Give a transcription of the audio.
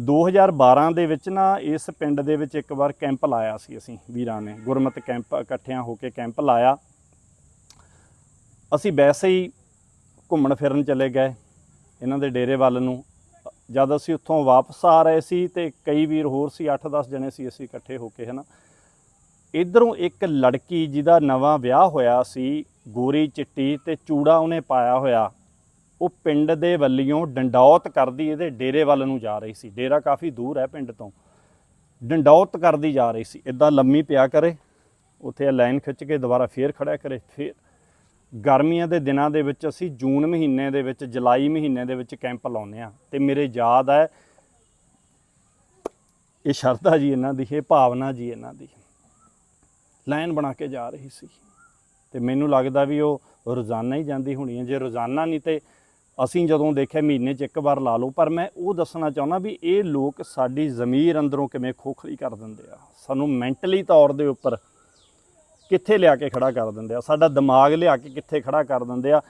2012 ਦੇ ਵਿੱਚ ਨਾ ਇਸ ਪਿੰਡ ਦੇ ਵਿੱਚ ਇੱਕ ਵਾਰ ਕੈਂਪ ਲਾਇਆ ਸੀ ਅਸੀਂ ਵੀਰਾਂ ਨੇ, ਗੁਰਮਤ ਕੈਂਪ ਇਕੱਠਿਆਂ ਹੋ ਕੇ ਕੈਂਪ ਲਾਇਆ। ਅਸੀਂ ਵੈਸੇ ਹੀ ਘੁੰਮਣ ਫਿਰਨ ਚਲੇ ਗਏ ਇਹਨਾਂ ਦੇ ਡੇਰੇ ਵੱਲ ਨੂੰ। ਜਦ ਅਸੀਂ ਉੱਥੋਂ ਵਾਪਸ ਆ ਰਹੇ ਸੀ ਤੇ ਕਈ ਵੀਰ ਹੋਰ ਸੀ 8-10 ਜਣੇ ਸੀ ਅਸੀਂ ਇਕੱਠੇ ਹੋ ਕੇ, ਹਨਾ। ਇਧਰੋਂ ਇੱਕ ਲੜਕੀ ਜਿਹਦਾ ਨਵਾਂ ਵਿਆਹ ਹੋਇਆ ਸੀ, ਗੋਰੀ ਚਿੱਟੀ ਤੇ ਚੂੜਾ ਉਹਨੇ ਪਾਇਆ ਹੋਇਆ। ਉਹ ਪਿੰਡ ਦੇ ਵੱਲਿਓਂ ਡੰਡੌਤ ਕਰਦੀ ਇਹਦੇ ਡੇਰੇ ਵੱਲ ਨੂੰ ਜਾ ਰਹੀ ਸੀ। ਡੇਰਾ ਕਾਫੀ ਦੂਰ ਹੈ ਪਿੰਡ ਤੋਂ। ਡੰਡੌਤ ਕਰਦੀ ਜਾ ਰਹੀ ਸੀ। ਇਦਾਂ ਲੰਮੀ ਪਿਆ ਕਰੇ, ਉੱਥੇ ਇਹ ਲਾਈਨ ਖਿੱਚ ਕੇ ਦੁਬਾਰਾ ਫੇਰ ਖੜਿਆ ਕਰੇ। ਫੇਰ ਗਰਮੀਆਂ ਦੇ ਦਿਨਾਂ ਦੇ ਵਿੱਚ ਅਸੀਂ ਜੂਨ ਮਹੀਨੇ ਦੇ ਵਿੱਚ, ਜੁਲਾਈ ਮਹੀਨੇ ਦੇ ਵਿੱਚ ਕੈਂਪ ਲਾਉਂਦੇ ਆ ਤੇ ਮੇਰੇ ਯਾਦ ਹੈ, ਇਹ ਸ਼ਰਧਾ ਜੀ ਇਹਨਾਂ ਦੀ, ਇਹ ਭਾਵਨਾ ਜੀ ਇਹਨਾਂ ਦੀ। ਲਾਈਨ ਬਣਾ ਕੇ ਜਾ ਰਹੀ ਸੀ। ਤੇ ਮੈਨੂੰ ਲੱਗਦਾ ਵੀ ਉਹ ਰੋਜ਼ਾਨਾ ਹੀ ਜਾਂਦੀ ਹੋਣੀ ਹੈ। ਜੇ ਰੋਜ਼ਾਨਾ ਨਹੀਂ ਤੇ ਅਸੀਂ ਜਦੋਂ ਦੇਖਿਆ ਮਹੀਨੇ 'ਚ ਇੱਕ ਵਾਰ ਲਾ ਲਓ, ਪਰ ਮੈਂ ਉਹ ਦੱਸਣਾ ਚਾਹੁੰਦਾ ਵੀ ਇਹ ਲੋਕ ਸਾਡੀ ਜ਼ਮੀਰ ਅੰਦਰੋਂ ਕਿਵੇਂ ਖੋਖਲੀ ਕਰ ਦਿੰਦੇ ਆ। ਸਾਨੂੰ ਮੈਂਟਲੀ ਤੌਰ ਦੇ ਉੱਪਰ ਕਿੱਥੇ ਲਿਆ ਕੇ ਖੜਾ ਕਰ ਦਿੰਦੇ ਆ, ਸਾਡਾ ਦਿਮਾਗ ਲਿਆ ਕੇ ਕਿੱਥੇ ਖੜਾ ਕਰ ਦਿੰਦੇ ਆ